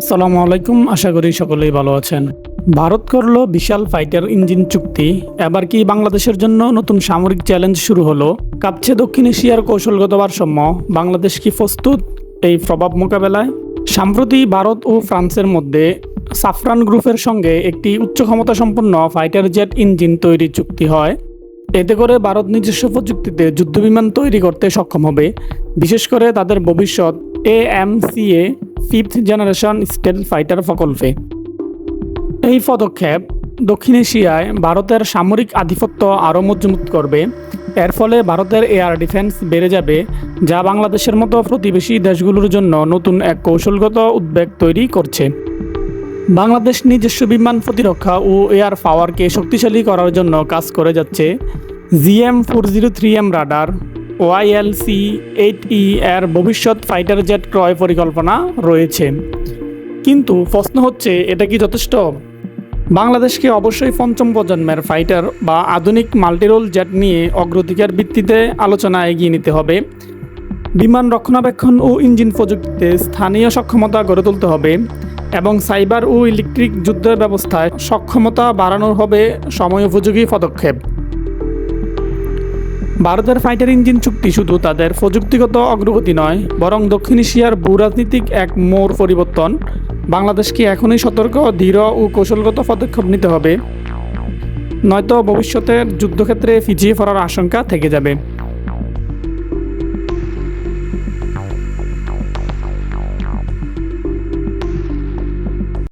আসসালামু আলাইকুম, আশা করি সকলেই ভালো আছেন। ভারত করল বিশাল ফাইটার ইঞ্জিন চুক্তি। এবার কি বাংলাদেশের জন্য নতুন সামরিক চ্যালেঞ্জ শুরু হলো? কাঁপছে দক্ষিণ এশিয়ার কৌশলগত ভারসাম্য। বাংলাদেশ কি প্রস্তুত এই প্রভাব মোকাবেলায়? সম্প্রতি ভারত ও ফ্রান্সের মধ্যে সাফরান গ্রুপের সঙ্গে একটি উচ্চ ক্ষমতা সম্পন্ন ফাইটার জেট ইঞ্জিন তৈরির চুক্তি হয়। এতে করে ভারত নিজস্ব প্রযুক্তিতে যুদ্ধবিমান তৈরি করতে সক্ষম হবে। বিশেষ করে তাদের ভবিষ্যৎ A M C A fifth generation stealth fighter প্রকল্পে। এই পদক্ষেপ দক্ষিণ এশিয়ায় ভারতের সামরিক আধিপত্য আরও মজবুত করবে। এর ফলে ভারতের এয়ার ডিফেন্স বেড়ে যাবে, যা বাংলাদেশের মতো প্রতিবেশী দেশগুলোর জন্য নতুন এক কৌশলগত উদ্বেগ তৈরি করছে। বাংলাদেশ নিজস্ব বিমান প্রতিরক্ষা ও এয়ার পাওয়ারকে শক্তিশালী করার জন্য কাজ করে যাচ্ছে। GM four zero three M radar YLC eight E এর ভবিষ্যৎ ফাইটার জেট ক্রয় পরিকল্পনা রয়েছে। কিন্তু প্রশ্ন হচ্ছে, এটা কি যথেষ্ট? বাংলাদেশকে অবশ্যই পঞ্চম প্রজন্মের ফাইটার বা আধুনিক মাল্টিরোল জেট নিয়ে অগ্রাধিকার ভিত্তিতে আলোচনা এগিয়ে নিতে হবে। বিমান রক্ষণাবেক্ষণ ও ইঞ্জিন প্রযুক্তিতে স্থানীয় সক্ষমতা গড়ে তুলতে হবে এবং সাইবার ও ইলেকট্রিক যুদ্ধ ব্যবস্থায় সক্ষমতা বাড়ানো হবে সময় উপযোগী পদক্ষেপ। ভারতের ফাইটার ইঞ্জিন চুক্তি শুধু তাদের প্রযুক্তিগত অগ্রগতি নয়, বরং দক্ষিণ এশিয়ার ভূরাজনীতিক এক মোর পরিবর্তন। বাংলাদেশকে এখনই সতর্ক দৃঢ় ও কৌশলগত পদক্ষেপ নিতে হবে? নয়তো ভবিষ্যতের যুদ্ধক্ষেত্রে পিছিয়ে পড়ার আশঙ্কা থেকে যাবে।